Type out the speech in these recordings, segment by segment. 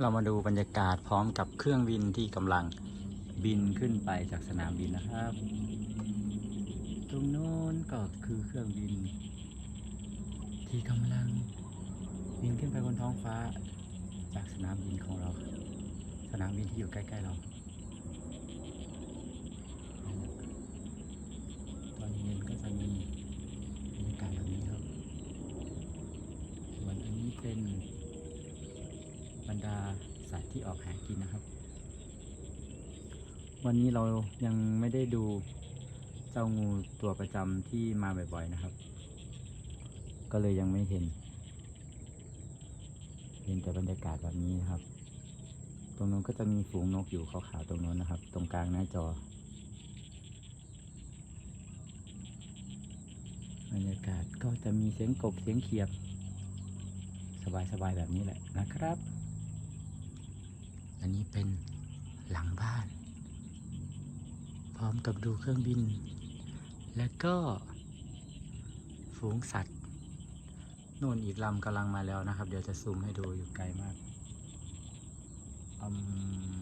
เรามาดูบรรยากาศพร้อมกับเครื่องบินที่กำลังบินขึ้นไปจากสนามบินนะครับ ตรงโน้นก็คือเครื่องบิน ที่กำลังบินขึ้นไปบนท้องฟ้า จากสนามบินของเรา สนามบินที่อยู่ใกล้ๆเรา ตอนเย็นก็จะมีบรรยากาศแบบนี้ครับ ส่วนอันนี้เป็น รรดาสัตว์ที่ออกหากินนะครับ วันนี้เรายังไม่ได้ดูเจ้างูตัวประจำที่มาบ่อยๆนะครับ ก็เลยยังไม่เห็น เห็นแต่บรรยากาศแบบนี้นะครับ ตรงนู้นก็จะมีฝูงนกอยู่ขาวๆตรงนู้นนะครับ ตรงกลางหน้าจอบรรยากาศก็จะมีเสียงกบเสียงเขียดสบายๆแบบนี้แหละนะครับ อันนี้เป็นหลังบ้าน พร้อมกับดูเครื่องบิน และก็ฝูงสัตว์นู่นอีกลำกำลังมาแล้วนะครับ เดี๋ยวจะซูมให้ดูอยู่ไกลมากอื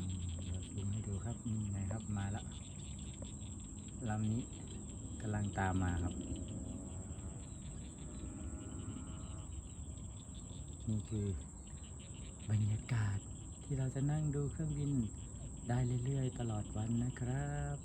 มเดี๋ยวซูมให้ดูครับนี่ไงครับมาแล้วลำนี้กำลังตามมาครับ นี่คือบรรยากาศ ที่เราจะนั่งดูเครื่องบินได้เรื่อยๆ ตลอดวันนะครับ